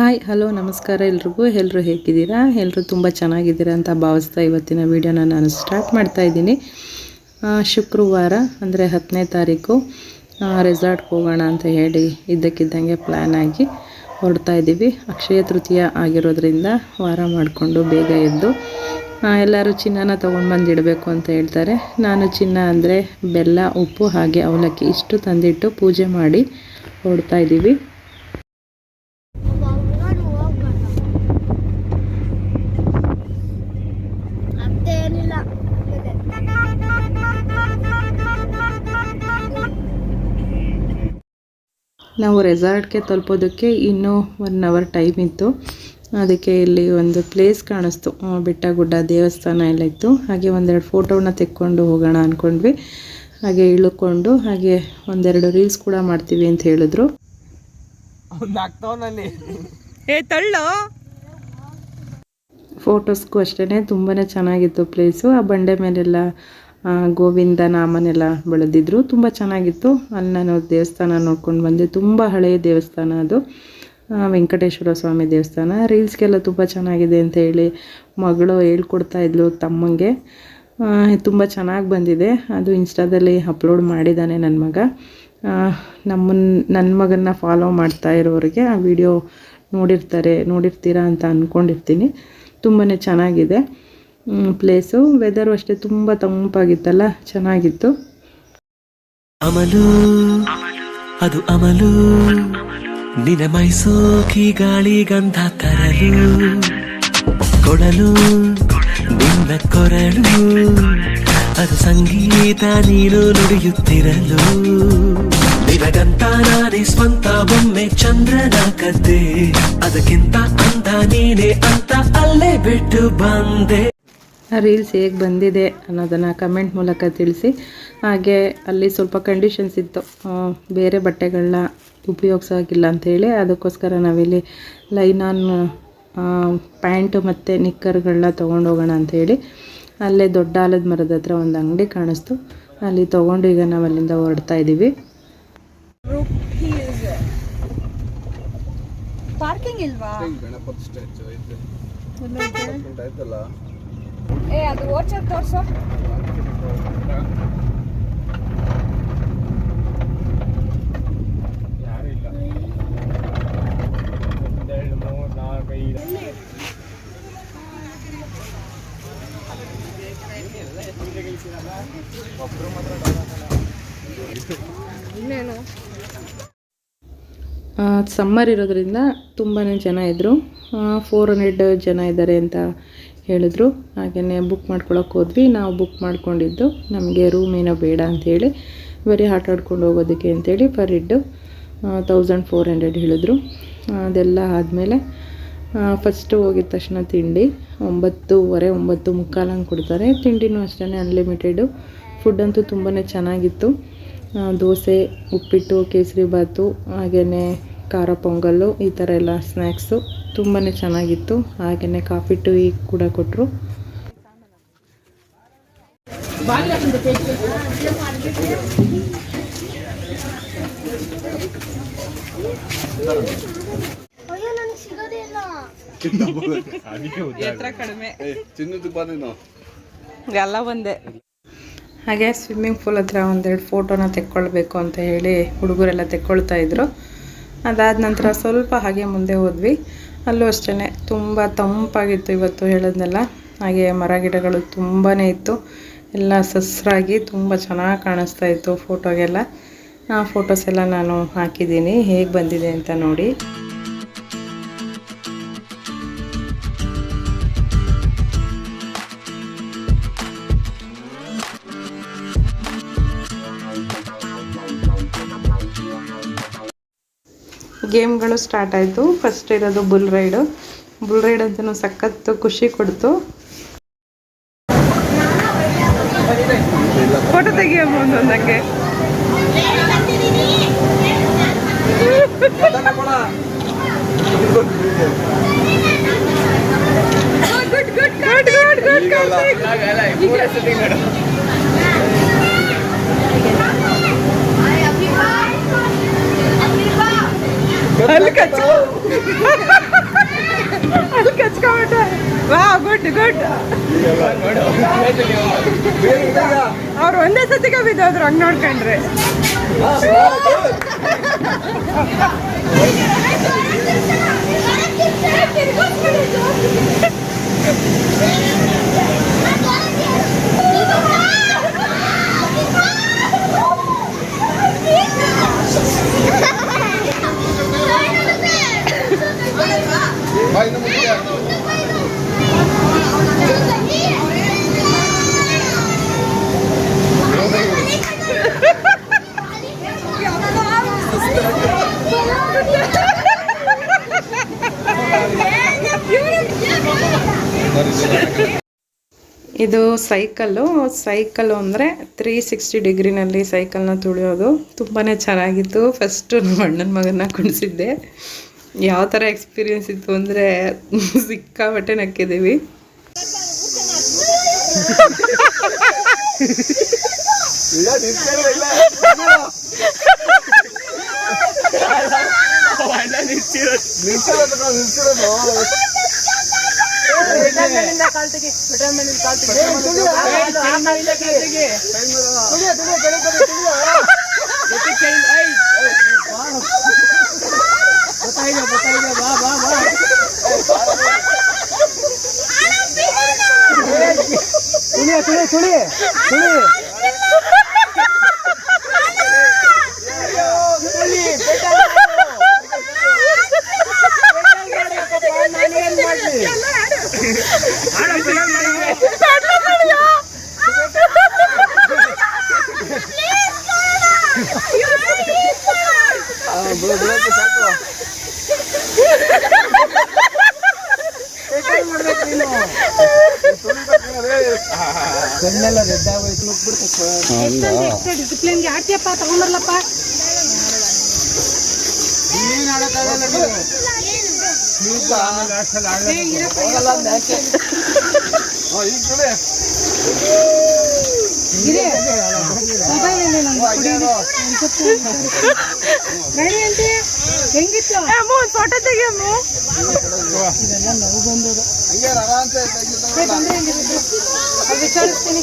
Hi, hello, ನಮಸ್ಕಾರ ಎಲ್ರಿಗೂ. ಎಲ್ಲರೂ ಹೇಗಿದ್ದೀರಾ? ಎಲ್ಲರೂ ತುಂಬ ಚೆನ್ನಾಗಿದ್ದೀರಾ ಅಂತ ಭಾವಿಸ್ತಾ ಇವತ್ತಿನ ವೀಡಿಯೋನ ನಾನು ಸ್ಟಾರ್ಟ್ ಮಾಡ್ತಾ ಇದ್ದೀನಿ. ಶುಕ್ರವಾರ, ಅಂದರೆ ಹತ್ತನೇ ತಾರೀಕು ರೆಸಾರ್ಟ್ಗೆ ಹೋಗೋಣ ಅಂತ ಹೇಳಿ ಇದ್ದಕ್ಕಿದ್ದಂಗೆ ಪ್ಲ್ಯಾನ್ ಆಗಿ ಹೊರಡ್ತಾ ಇದ್ದೀವಿ. ಅಕ್ಷಯ ತೃತೀಯ ಆಗಿರೋದ್ರಿಂದ ವಾರ ಮಾಡಿಕೊಂಡು ಬೇಗ ಎದ್ದು ಎಲ್ಲರೂ ಚಿನ್ನನ ತೊಗೊಂಡು ಇಡಬೇಕು ಅಂತ ಹೇಳ್ತಾರೆ. ನಾನು ಚಿನ್ನ ಅಂದರೆ ಬೆಲ್ಲ, ಉಪ್ಪು ಹಾಗೆ ಅವಲಕ್ಕಿ ಇಷ್ಟು ತಂದಿಟ್ಟು ಪೂಜೆ ಮಾಡಿ ಹೊಡ್ತಾ ಇದ್ದೀವಿ. ನಾವು ರೆಸಾರ್ಟ್ಗೆ ತಲುಪೋದಕ್ಕೆ ಇನ್ನೂ ಒನ್ ಅವರ್ ಟೈಮ್ ಇತ್ತು. ಅದಕ್ಕೆ ಇಲ್ಲಿ ಒಂದು ಪ್ಲೇಸ್ ಕಾಣಿಸ್ತು. ಬೆಟ್ಟ ಗುಡ್ಡ ದೇವಸ್ಥಾನ ಎಲ್ಲ ಇತ್ತು. ಹಾಗೆ ಒಂದೆರಡು ಫೋಟೋನ ತೆಕ್ಕೊಂಡು ಹೋಗೋಣ ಅಂದ್ಕೊಂಡ್ವಿ ಹಾಗೆ ಇಳ್ಕೊಂಡು ಹಾಗೆ ಒಂದೆರಡು ರೀಲ್ಸ್ ಕೂಡ ಮಾಡ್ತೀವಿ ಅಂತ ಹೇಳಿದ್ರು. ಫೋಟೋಸ್ಗೂ ಅಷ್ಟೇ ತುಂಬಾ ಚೆನ್ನಾಗಿತ್ತು ಪ್ಲೇಸು ಆ ಬಂಡೆ ಮೇಲೆಲ್ಲ ಗೋವಿಂದ ನಾಮನೆಲ್ಲ ಬೆಳೆದಿದ್ರು. ತುಂಬ ಚೆನ್ನಾಗಿತ್ತು. ಅಲ್ಲಿ ನಾನು ದೇವಸ್ಥಾನ ನೋಡ್ಕೊಂಡು ಬಂದೆ. ತುಂಬ ಹಳೆಯ ದೇವಸ್ಥಾನ ಅದು. ವೆಂಕಟೇಶ್ವರ ಸ್ವಾಮಿ ದೇವಸ್ಥಾನ. ರೀಲ್ಸ್ಗೆಲ್ಲ ತುಂಬ ಚೆನ್ನಾಗಿದೆ ಅಂತ ಹೇಳಿ ಮಗಳು ಹೇಳ್ಕೊಡ್ತಾ ಇದ್ಲು ತಮ್ಮಂಗೆ. ತುಂಬ ಚೆನ್ನಾಗಿ ಬಂದಿದೆ. ಅದು ಇನ್ಸ್ಟಾದಲ್ಲಿ ಅಪ್ಲೋಡ್ ಮಾಡಿದ್ದಾನೆ ನನ್ನ ಮಗ. ನಮ್ಮನ್ನ ನನ್ನ ಮಗನ್ನ ಫಾಲೋ ಮಾಡ್ತಾ ಇರೋರಿಗೆ ಆ ವಿಡಿಯೋ ನೋಡಿರ್ತಾರೆ, ನೋಡಿರ್ತೀರಾ ಅಂತ ಅಂದ್ಕೊಂಡಿರ್ತೀನಿ ತುಂಬಾ ಚೆನ್ನಾಗಿದೆ. ಪ್ಲೇಸು ವೆದರು ಅಷ್ಟೇ ತುಂಬ ತಂಪಾಗಿತ್ತಲ್ಲ, ಚೆನ್ನಾಗಿತ್ತು. ಅಮಲು, ಅದು ಅಮಲು. ನಿನ ಮೈಸೂಕಿ ಗಾಳಿ ಗಂಧ ತರಲು. ಕೊಡಲು, ನಿನ್ನ ಕೊರಳು. ಅದು ಸಂಗೀತ ನೀನು ನುಡಿಯುತ್ತಿರಲು. ನಿನಗಂತ ನಾನೇ ಸ್ವಂತ, ಒಮ್ಮೆ ಚಂದ್ರನ ಕದ್ದೆ ಅದಕ್ಕಿಂತ ಅಂದ ನೀನೆ ಅಂತ ಅಲ್ಲೇ ಬಿಟ್ಟು ಬಂದೆ. ರೀಲ್ಸ್ ಹೇಗೆ ಬಂದಿದೆ ಅನ್ನೋದನ್ನು ಕಮೆಂಟ್ ಮೂಲಕ ತಿಳಿಸಿ. ಹಾಗೆ ಅಲ್ಲಿ ಸ್ವಲ್ಪ ಕಂಡೀಷನ್ಸ್ ಇತ್ತು. ಬೇರೆ ಬಟ್ಟೆಗಳನ್ನ ಉಪಯೋಗಿಸೋಕ್ಕಿಲ್ಲ ಅಂಥೇಳಿ ಅದಕ್ಕೋಸ್ಕರ ನಾವಿಲ್ಲಿ ಲೈನಾನ್ ಪ್ಯಾಂಟು ಮತ್ತು ನಿಕ್ಕರ್ಗಳನ್ನ ತೊಗೊಂಡು ಹೋಗೋಣ ಅಂಥೇಳಿ ಅಲ್ಲೇ ದೊಡ್ಡ ಆಲದ ಮರದ ಹತ್ರ ಒಂದು ಅಂಗಡಿ ಕಾಣಿಸ್ತು. ಅಲ್ಲಿ ತೊಗೊಂಡು ಈಗ ನಾವು ಅಲ್ಲಿಂದ ಹೊರಡ್ತಾ ಇದ್ದೀವಿ ಪಾರ್ಕಿಂಗ್ ಇಲ್ವಾ? ಏ ಅದು ಓಚರ್ ತೋರ್ಸು. ಇನ್ನೇನು? ಸಮ್ಮರ್ ಇರೋದ್ರಿಂದ ತುಂಬಾ ಜನ ಇದ್ದರು ಫೋರ್ ಹಂಡ್ರೆಡ್ ಜನ ಇದ್ದಾರೆ ಅಂತ ಹೇಳಿದ್ರು. ಹಾಗೆಯೇ ಬುಕ್ ಮಾಡ್ಕೊಳಕ್ಕೆ ಹೋದ್ವಿ. ನಾವು ಬುಕ್ ಮಾಡ್ಕೊಂಡಿದ್ದು ನಮಗೆ ರೂಮ್ ಏನೋ ಬೇಡ ಅಂಥೇಳಿ ಬರೀ ಆಟ ಆಡ್ಕೊಂಡು ಹೋಗೋದಕ್ಕೆ ಅಂತೇಳಿ per head thousand four hundred ಹೇಳಿದ್ರು. ಅದೆಲ್ಲ ಆದಮೇಲೆ ಫಸ್ಟು ಹೋಗಿದ ತಕ್ಷಣ ತಿಂಡಿ, ಒಂಬತ್ತೂವರೆ, ಒಂಬತ್ತು ಮುಕ್ಕಾಲು ಹಂಗೆ ಕೊಡ್ತಾರೆ. ತಿಂಡಿನೂ ಅಷ್ಟೇ ಅನ್ಲಿಮಿಟೆಡು ಫುಡ್ ಅಂತೂ ತುಂಬಾ ಚೆನ್ನಾಗಿತ್ತು. ದೋಸೆ, ಉಪ್ಪಿಟ್ಟು, ಕೇಸರಿ ಬಾತು ಹಾಗೆಯೇ ಖಾರ, ಪೊಂಗಲ್ಲು ಈ ಥರ ಎಲ್ಲ ಸ್ನ್ಯಾಕ್ಸು ತುಂಬಾ ಚೆನ್ನಾಗಿತ್ತು. ಹಾಗೆಯೇ ಕಾಫಿ ಟೀ ಕೂಡ ಕೊಟ್ಟರು ಅಯ್ಯೋ ನನಗೆ ಸಿಗೋದೇ ಇಲ್ಲ ಎತ್ತರ ಕಡಿಮೆ. ಚಿನ್ನದ ಬಾ ಎಲ್ಲ ಒಂದೇ. ಹಾಗೆ ಸ್ವಿಮ್ಮಿಂಗ್ ಪೂಲ್ ಹತ್ರ ಒಂದೆರಡು ಫೋಟೋನ ತೆಕ್ಕೊಳ್ಬೇಕು ಅಂತ ಹೇಳಿ ಹುಡುಗರೆಲ್ಲ ತೆಕ್ಕೊಳ್ತಾ ಇದ್ರು. ಅದಾದ ನಂತರ ಸ್ವಲ್ಪ ಹಾಗೆ ಮುಂದೆ ಹೋದ್ವಿ. ಅಲ್ಲೂ ಅಷ್ಟೇ ತುಂಬ ತಂಪಾಗಿತ್ತು ಇವತ್ತು ಹೇಳೋದ್ನೆಲ್ಲ. ಹಾಗೆ ಮರ ಗಿಡಗಳು ತುಂಬಾ ಇತ್ತು. ಎಲ್ಲ ಸಸ್ರಾಗಿ ತುಂಬ ಚೆನ್ನಾಗಿ ಕಾಣಿಸ್ತಾ ಇತ್ತು ಫೋಟೋಗೆಲ್ಲ ಆ ಫೋಟೋಸ್ ಎಲ್ಲ ನಾನು ಹಾಕಿದ್ದೀನಿ, ಹೇಗೆ ಬಂದಿದೆ ಅಂತ ನೋಡಿ. ಗೇಮ್ಗಳು ಸ್ಟಾರ್ಟ್ ಆಯಿತು. ಫಸ್ಟ್ ಇರೋದು ಬುಲ್ ರೈಡು ಬುಲ್ ರೈಡ್ ಅಂತೂ ಸಖತ್ತು ಖುಷಿ ಕೊಡ್ತು ಫೋಟೋ ತೆಗಿಯಮ್ಮ ಒಂದೊಂದಂಗೆ ಗುಡ್ ಗುಡ್ ಗುಡ್ ಗುಡ್ ಅಲ್ಲಿ ಕಚ್ಚ ಅಲ್ಲಿ ಕಚ್ಕೊಂಬಿಟ್ಟ ವಾ ಗುಡ್ ಗುಡ್. ಅವ್ರು ಒಂದೇ ಸತಿಗೆ ಬಿದ್ದೋದ್ರು ಹಂಗೆ ನೋಡ್ಕೊಂಡ್ರೆ. ಇದು ಸೈಕಲ್ಲು. ಸೈಕಲ್ ಅಂದರೆ ತ್ರೀ ಸಿಕ್ಸ್ಟಿ ಡಿಗ್ರಿನಲ್ಲಿ ಸೈಕಲ್ನ ತುಳಿಯೋದು. ತುಂಬಾ ಚೆನ್ನಾಗಿತ್ತು. ಫಸ್ಟು ನಮ್ಮ ಅಣ್ಣನ ಮಗನ ಕುಣಿಸಿದ್ದೆ. ಯಾವ ಥರ ಎಕ್ಸ್ಪೀರಿಯನ್ಸ್ ಇತ್ತು ಅಂದರೆ ಸಿಕ್ಕಾಪಟ್ಟೆ ನಕ್ಕಿದ್ದೀವಿ બતાવી દો બતાવી દો વાહ વાહ વાહ સુણીએ સુણીએ સુણીએ સુણીએ ಡಿಸಿಪ್ಲಿನ್ಗೆ ಆಡ್ತೀಯಪ್ಪ ತಗೊಂಬರ್ಲಪ್ಪ. ಹೆಂಗಿತ್ತು? ಫೋಟೋ ತೆಗಿಯಮ್ಮ ಅಲ್ಲಿ ವಿಚಾರಿಸ್ತೀನಿ.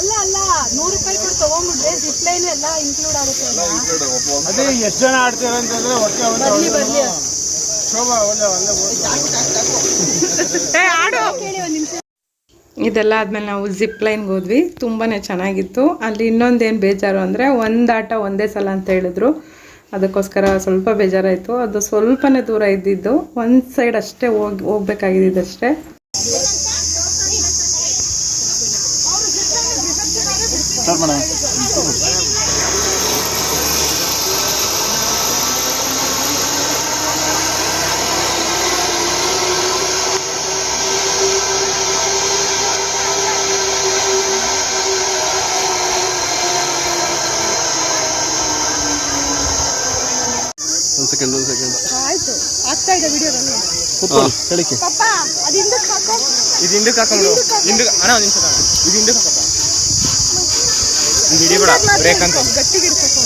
ಅಲ್ಲ ಅಲ್ಲ ನೂರು ರೂಪಾಯಿ ಕೊಟ್ಟು ತಗೊಂಡ್ಬಿಟ್ರೆ ಜಿಪ್ ಲೈನ್ ಎಲ್ಲ ಇನ್ಕ್ಲೂಡ್ ಆಗುತ್ತೆ ಅಲ್ಲ? ಅದೇ ಎಷ್ಟು ಜನ ಆಡ್ತೀರ ಅಂತಂದ್ರೆ ಒಟ್ಟೆ ಬರ್ಲಿ ಬರ್ಲಿ. ಶೋಭಾ ಒಳ್ಳೆ ಒಳ್ಳೆ ಏ ಆಡು. ಕೇಳಿ ಒಂದ್ ನಿಮಿಷ ಇದೆಲ್ಲ ಆದಮೇಲೆ ನಾವು ಜಿಪ್ ಲೈನ್ಗೆ ಹೋದ್ವಿ. ತುಂಬಾ ಚೆನ್ನಾಗಿತ್ತು. ಅಲ್ಲಿ ಇನ್ನೊಂದೇನು ಬೇಜಾರು ಅಂದರೆ ಒಂದು ಆಟ ಒಂದೇ ಸಲ ಅಂತ ಹೇಳಿದ್ರು. ಅದಕ್ಕೋಸ್ಕರ ಸ್ವಲ್ಪ ಬೇಜಾರಾಯಿತು. ಅದು ಸ್ವಲ್ಪನೇ ದೂರ ಇದ್ದಿದ್ದು. ಒಂದು ಸೈಡ್ ಅಷ್ಟೇ ಹೋಗಿ ಹೋಗ್ಬೇಕಾಗಿದ್ದಷ್ಟೇ ಹೇಳಿಕೆ ಪಪ್ಪ ಅದು ಹಿಂದಕ್ಕೆ ಹಾಕೋ ಇದು ಹಿಂದಕ್ಕೆ ಹಾಕೊಂಡು ಹಿಂದಕ್ಕೆ ಅಣ್ಣ ಒಂದು ನಿಮಿಷ ಇದು ಹಿಂದಕ್ಕೆ ಹಾಕಪ್ಪ ಇದು ಹಿಡಿಬೇಡ ಬ್ರೇಕ್ ಅಂತ ಗಟ್ಟಿಗೆ ಇರ್ಬೇಕು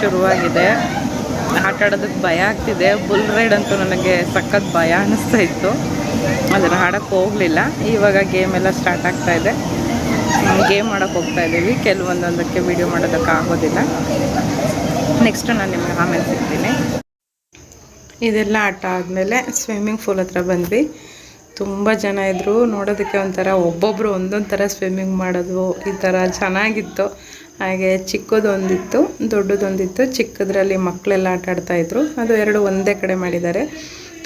ಶುರುವಾಗಿದೆ. ಆಟ ಆಡೋದಕ್ಕೆ ಭಯ ಆಗ್ತಿದೆ. ಬುಲ್ ರೈಡ್ ಅಂತೂ ನನಗೆ ಸಖತ್ ಭಯ ಅನ್ನಿಸ್ತಾ ಇತ್ತು. ಅದನ್ನು ಆಡೋಕ್ಕೆ ಹೋಗಲಿಲ್ಲ. ಇವಾಗ ಗೇಮ್ ಎಲ್ಲ ಸ್ಟಾರ್ಟ್ ಆಗ್ತಾ ಇದೆ. ಗೇಮ್ ಮಾಡೋಕ್ಕೆ ಹೋಗ್ತಾ ಇದ್ದೀವಿ. ಕೆಲವೊಂದೊಂದಕ್ಕೆ ವಿಡಿಯೋ ಮಾಡೋದಕ್ಕೆ ಆಗೋದಿಲ್ಲ. ನೆಕ್ಸ್ಟ್ ನಾನು ನಿಮಗೆ ಆಮೇಲೆ ಸಿಗ್ತೀನಿ. ಇದೆಲ್ಲ ಆಟ ಆದಮೇಲೆ ಸ್ವಿಮ್ಮಿಂಗ್ ಫೂಲ್ ಹತ್ರ ಬಂದ್ವಿ. ತುಂಬ ಜನ ಇದ್ದರು ನೋಡೋದಕ್ಕೆ ಒಂಥರ ಒಬ್ಬೊಬ್ಬರು ಒಂದೊಂದು ಥರ ಸ್ವಿಮ್ಮಿಂಗ್ ಮಾಡೋದು, ಈ ಥರ ಚೆನ್ನಾಗಿತ್ತು. ಹಾಗೆ ಚಿಕ್ಕದೊಂದಿತ್ತು, ದೊಡ್ಡದೊಂದಿತ್ತು. ಚಿಕ್ಕದ್ರಲ್ಲಿ ಮಕ್ಕಳೆಲ್ಲ ಆಟ ಆಡ್ತಾಯಿದ್ರು ಅದು ಎರಡು ಒಂದೇ ಕಡೆ ಮಾಡಿದ್ದಾರೆ.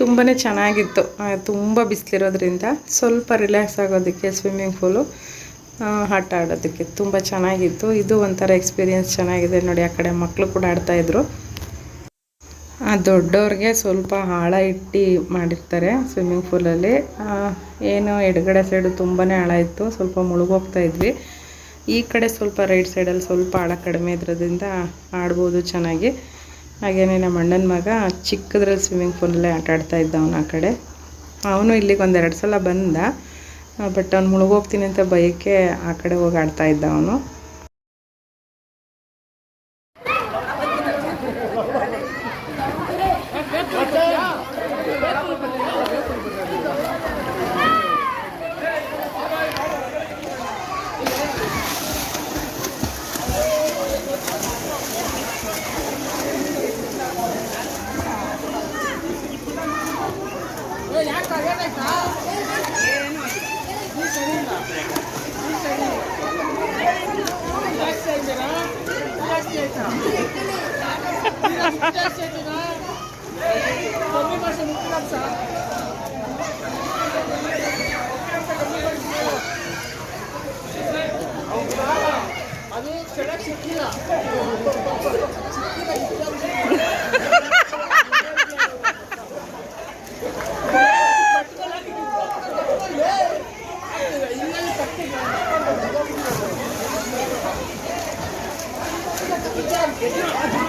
ತುಂಬಾ ಚೆನ್ನಾಗಿತ್ತು. ತುಂಬ ಬಿಸಿಲಿರೋದ್ರಿಂದ ಸ್ವಲ್ಪ ರಿಲ್ಯಾಕ್ಸ್ ಆಗೋದಕ್ಕೆ, ಸ್ವಿಮ್ಮಿಂಗ್ ಫೂಲು ಆಟ ಆಡೋದಕ್ಕೆ ತುಂಬ ಚೆನ್ನಾಗಿತ್ತು. ಇದು ಒಂಥರ ಎಕ್ಸ್ಪೀರಿಯೆನ್ಸ್ ಚೆನ್ನಾಗಿದೆ ನೋಡಿ, ಆ ಕಡೆ ಮಕ್ಕಳು ಕೂಡ ಆಡ್ತಾಯಿದ್ರು ಆ, ದೊಡ್ಡವ್ರಿಗೆ ಸ್ವಲ್ಪ ಆಳ ಇಟ್ಟು ಮಾಡಿರ್ತಾರೆ ಸ್ವಿಮ್ಮಿಂಗ್ ಫೂಲಲ್ಲಿ ಏನು ಎಡಗಡೆ ಸೈಡು ತುಂಬಾ ಆಳ ಇತ್ತು. ಸ್ವಲ್ಪ ಮುಳುಗೋಗ್ತಾ ಇದ್ವಿ. ಈ ಕಡೆ ಸ್ವಲ್ಪ ರೈಟ್ ಸೈಡಲ್ಲಿ ಸ್ವಲ್ಪ ಆಳ ಕಡಿಮೆ ಇದ್ರದಿಂದ ಆಡ್ಬೋದು ಚೆನ್ನಾಗಿ. ಹಾಗೇ ನಮ್ಮ ಅಣ್ಣನ ಮಗ ಚಿಕ್ಕದ್ರಲ್ಲಿ ಸ್ವಿಮ್ಮಿಂಗ್ ಪೂಲಲ್ಲೇ ಆಟ ಆಡ್ತಾ ಇದ್ದ ಅವನು ಆ ಕಡೆ. ಅವನು ಇಲ್ಲಿಗೆ ಒಂದೆರಡು ಸಲ ಬಂದ, ಬಟ್ ಅವ್ನು ಮುಳುಗೋಗ್ತೀನಿ ಅಂತ ಭಯಕ್ಕೆ ಆ ಕಡೆ ಹೋಗಿ ಆಡ್ತಾ ಇದ್ದ ಅವನು 아니 제가 지키나 지키나 있잖아 Yeah.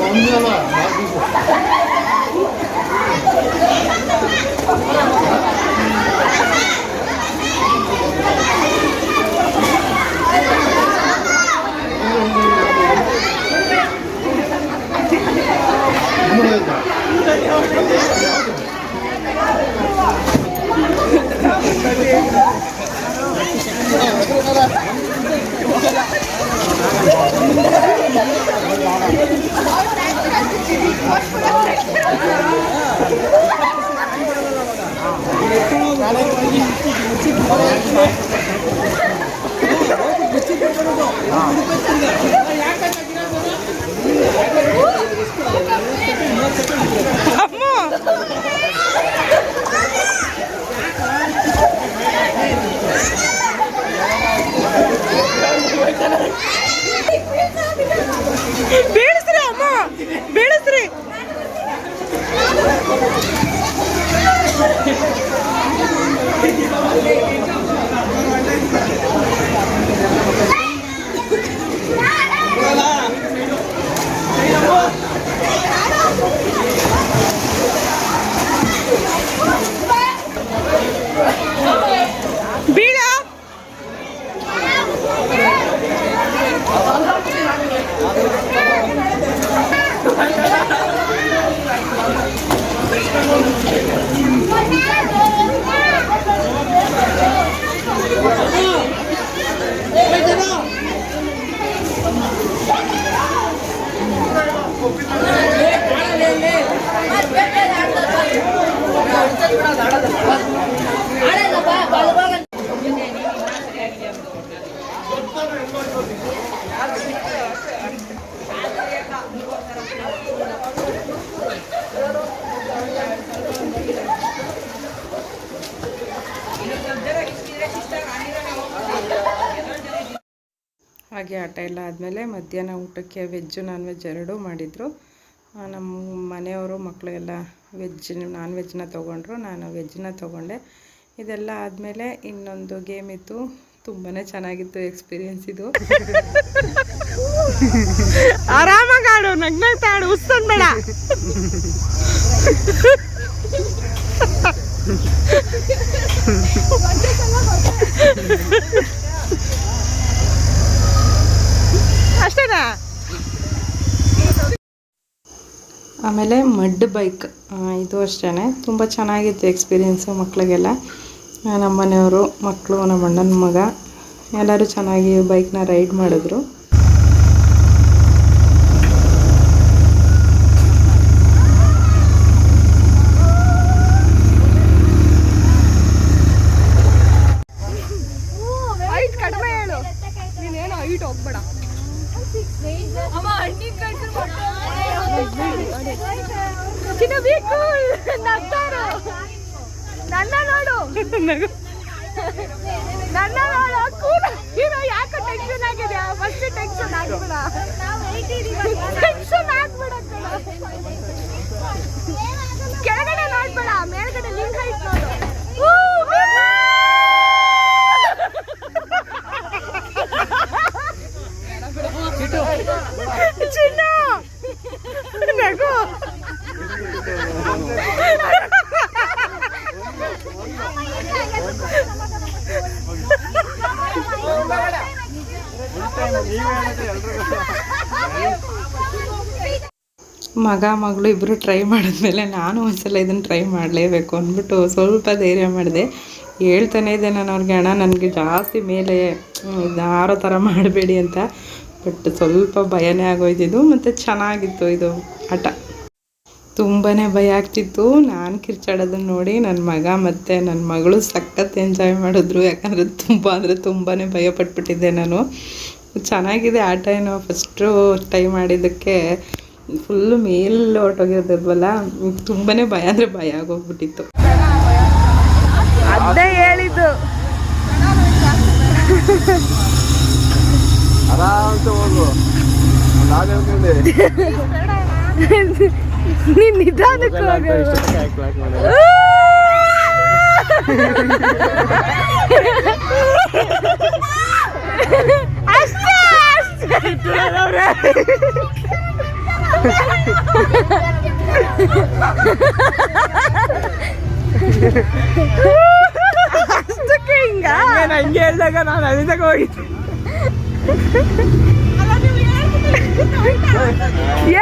엄마가 ಊಟಕ್ಕೆ ವೆಜ್ಜು ನಾನ್ ವೆಜ್ ಎರಡೂ ಮಾಡಿದರು. ನಮ್ಮ ಮನೆಯವರು ಮಕ್ಕಳು ಎಲ್ಲ ವೆಜ್ ನಾನ್ ವೆಜ್ನ ತೊಗೊಂಡ್ರು. ನಾನು ವೆಜ್ನ ತೊಗೊಂಡೆ. ಇದೆಲ್ಲ ಆದಮೇಲೆ ಇನ್ನೊಂದು ಗೇಮ್ ಇತ್ತು. ತುಂಬಾ ಚೆನ್ನಾಗಿತ್ತು ಎಕ್ಸ್ಪೀರಿಯೆನ್ಸ್ ಇದು. ಆರಾಮಾಗಾಡು ಆಡು ಉಸ್ತನ್ ಬೇಡ ಆಮೇಲೆ ಮಡ್ ಬೈಕ್ ಇದು ಅಷ್ಟೇ ತುಂಬ ಚೆನ್ನಾಗಿತ್ತು ಎಕ್ಸ್ಪೀರಿಯೆನ್ಸು ಮಕ್ಕಳಿಗೆಲ್ಲ ನಮ್ಮ ಮನೆಯವರು ಮಕ್ಕಳು ನಮ್ಮ ಅಣ್ಣನ ಮಗ, ಎಲ್ಲರೂ ಚೆನ್ನಾಗಿ ಬೈಕ್ನ ರೈಡ್ ಮಾಡಿದ್ರು ಹೈಟ್ ಕಡಿಮೆ ಹೇಳು ನೀನೇನು ಹೈಟ್ ಹೋಗ್ಬೇಡ ಅಮ್ಮ ಹಣ್ಣಿನ ಕಳ್ಸಿರು ಚಿನ್ನ ಬೇಕು. ನಗ್ತಾರು. ನನ್ನ ನೋಡು. ನನ್ನ ನೋಡು. ಕೂಲ ಹೀರೋ ಯಾಕೆ ಟೆನ್ಷನ್ ಆಗಿದೆ? ಫಸ್ಟ್ ಟೆನ್ಷನ್ ಆಗ್ಬಿಡ. ಟೆನ್ಷನ್ ಆಗ್ಬಿಡ ಕೆಳಗಡೆ ನೋಡ್ಬೇಡ ಮೇಲ್ಗಡೆ ನಿನ್ ಹೈಟ್ ನೋಡು ಚಿನ್ನ. ನಗು. ಮಗ, ಮಗಳು ಇಬ್ಬರು ಟ್ರೈ ಮಾಡಿದ್ಮೇಲೆ ನಾನು ಒಂದ್ಸಲ ಇದನ್ನು ಟ್ರೈ ಮಾಡಲೇಬೇಕು ಅಂದ್ಬಿಟ್ಟು ಸ್ವಲ್ಪ ಧೈರ್ಯ ಮಾಡಿದೆ. ಹೇಳ್ತಾನೆ ಇದ್ದೆ ನಾನು ಅವ್ರಿಗೆ ಅಣ್ಣ, ನನಗೆ ಜಾಸ್ತಿ ಮೇಲೆ ಯಾರೋ ಇದು ಥರ ಮಾಡಬೇಡಿ ಅಂತ. ಬಟ್ ಸ್ವಲ್ಪ ಭಯನೇ ಆಗೋಯ್ತಿದ್ದು ಮತ್ತು ಚೆನ್ನಾಗಿತ್ತು ಇದು ಆಟ ತುಂಬಾ ಭಯ ಆಗ್ತಿತ್ತು. ನಾನು ಕಿರ್ಚಾಡೋದನ್ನು ನೋಡಿ ನನ್ನ ಮಗ ಮತ್ತು ನನ್ನ ಮಗಳು ಸಖತ್ ಎಂಜಾಯ್ ಮಾಡಿದ್ರು. ಯಾಕಂದರೆ ತುಂಬ, ಅಂದರೆ ತುಂಬಾ ಭಯ ಪಟ್ಬಿಟ್ಟಿದ್ದೆ ನಾನು. ಚೆನ್ನಾಗಿದೆ ಆ ಏನೋ ಫಸ್ಟು ಟೈಮ್ ಮಾಡಿದ್ದಕ್ಕೆ ಫುಲ್ಲು ಮೇಲೆ ಹೊರ್ಟೋಗಿರೋದಲ್ವಲ್ಲ? ತುಂಬಾ ಭಯ ಅಂದರೆ ಭಯ ಆಗೋಗ್ಬಿಟ್ಟಿತ್ತು. ಅದೇ ಹೇಳಿದ್ದು. ನಾನು ನಿಧಾನಕ್ಕೆ ಹೋಗು. ಅಷ್ಟಕ್ಕೆ ಹಿಂಗ ಹಂಗೆ ಹೇಳ್ದಾಗ ನಾನು ಅಲ್ಲಿಂದಾಗ ಹೋಗಿದ್ದೆ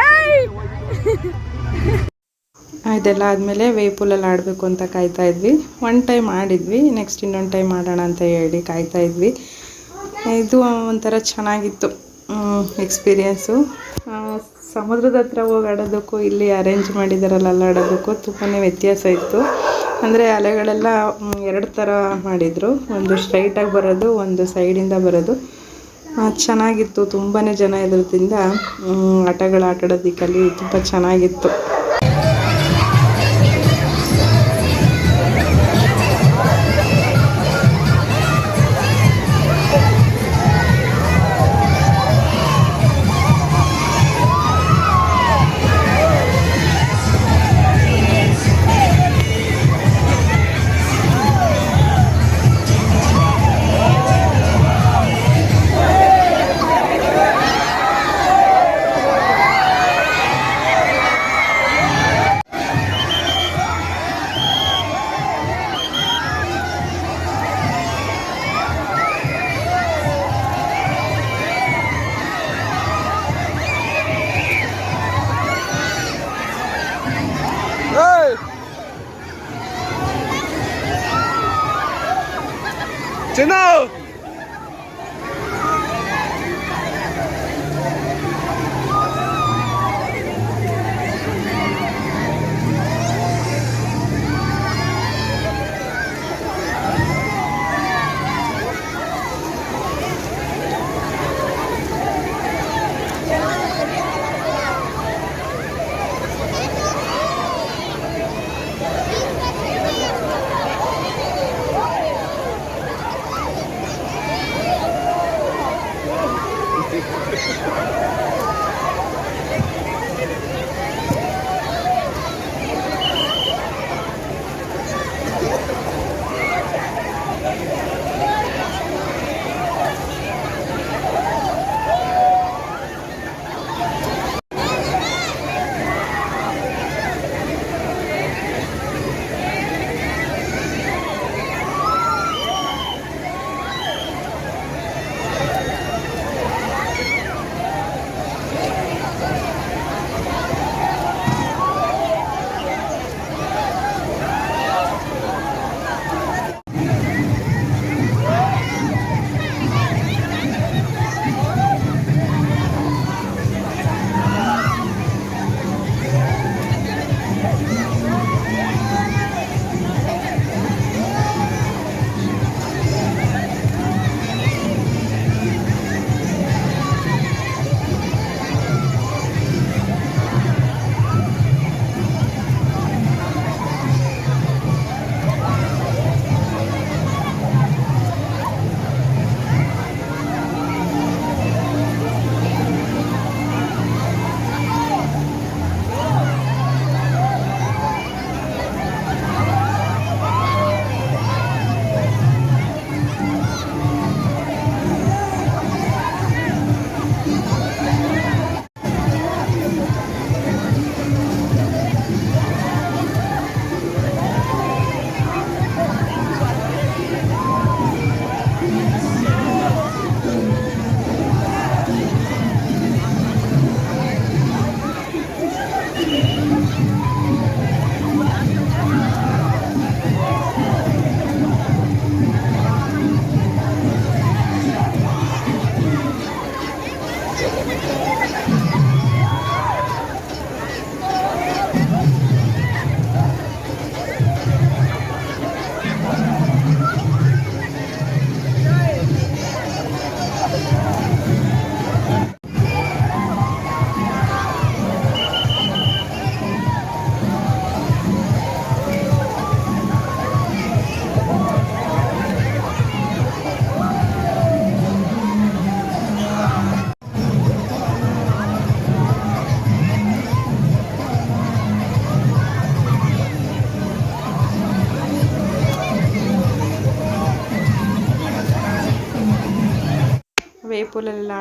ಏಯ್ ಇದೆಲ್ಲ ಆದಮೇಲೆ ವೇಪುಲಲ್ಲಿ ಆಡಬೇಕು ಅಂತ ಕಾಯ್ತಾ ಇದ್ವಿ. ಒನ್ ಟೈಮ್ ಆಡಿದ್ವಿ ನೆಕ್ಸ್ಟ್ ಇನ್ನೊಂದು ಟೈಮ್ ಆಡೋಣ ಅಂತ ಹೇಳಿ ಕಾಯ್ತಾ ಇದ್ವಿ. ಇದು ಒಂಥರ ಚೆನ್ನಾಗಿತ್ತು ಎಕ್ಸ್ಪೀರಿಯೆನ್ಸು ಸಮುದ್ರದ ಹತ್ರ ಹೋಗಿ ಆಡೋದಕ್ಕೂ ಇಲ್ಲಿ ಅರೇಂಜ್ ಮಾಡಿದಾರಲ್ಲ, ಅಲ್ಲಿ ಆಡೋದಕ್ಕೂ ತುಂಬಾ ವ್ಯತ್ಯಾಸ ಇತ್ತು. ಅಂದರೆ ಅಲೆಗಳೆಲ್ಲ ಎರಡು ಥರ ಮಾಡಿದರು. ಒಂದು ಸ್ಟ್ರೈಟಾಗಿ ಬರೋದು, ಒಂದು ಸೈಡಿಂದ ಬರೋದು. ಚೆನ್ನಾಗಿತ್ತು ತುಂಬಾ ಜನ ಇದ್ರದಿಂದ ಆಟಗಳು ಆಟಾಡೋದಕ್ಕಲ್ಲಿ ತುಂಬ ಚೆನ್ನಾಗಿತ್ತು.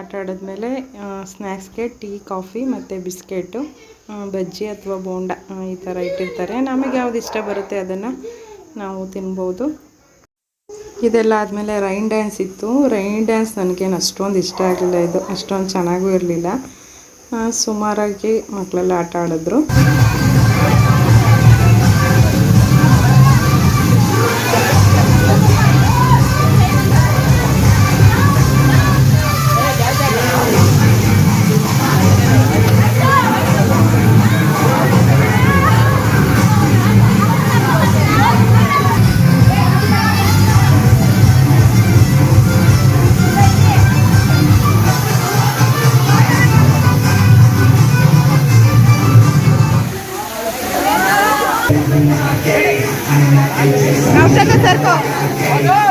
ಆಟ ಆಡಿದ್ಮೇಲೆ ಸ್ನ್ಯಾಕ್ಸ್ಗೆ ಟೀ, ಕಾಫಿ ಮತ್ತು ಬಿಸ್ಕೆಟು ಬಜ್ಜಿ ಅಥವಾ ಬೋಂಡ ಈ ಥರ ಇಟ್ಟಿರ್ತಾರೆ. ನಮಗೆ ಯಾವ್ದು ಇಷ್ಟ ಬರುತ್ತೆ ಅದನ್ನು ನಾವು ತಿನ್ಬೋದು. ಇದೆಲ್ಲ ಆದಮೇಲೆ ರೈನ್ ಡ್ಯಾನ್ಸ್ ಇತ್ತು. ರೈನ್ ಡ್ಯಾನ್ಸ್ ನನಗೇನು ಅಷ್ಟೊಂದು ಇಷ್ಟ ಆಗಲಿಲ್ಲ ಇದು. ಅಷ್ಟೊಂದು ಚೆನ್ನಾಗೂ ಇರಲಿಲ್ಲ. ಸುಮಾರಾಗಿ ಮಕ್ಕಳೆಲ್ಲ ಆಟ ಆಡಿದ್ರು.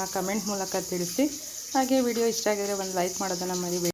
ಅನ್ನೋದನ್ನು ಕಮೆಂಟ್ ಮೂಲಕ ತಿಳಿಸಿ. ಹಾಗೆ ವಿಡಿಯೋ ಇಷ್ಟ ಆಗಿದ್ರೆ ಒಂದು ಲೈಕ್ ಮಾಡೋದನ್ನು ಮರಿಬೇಡಿ.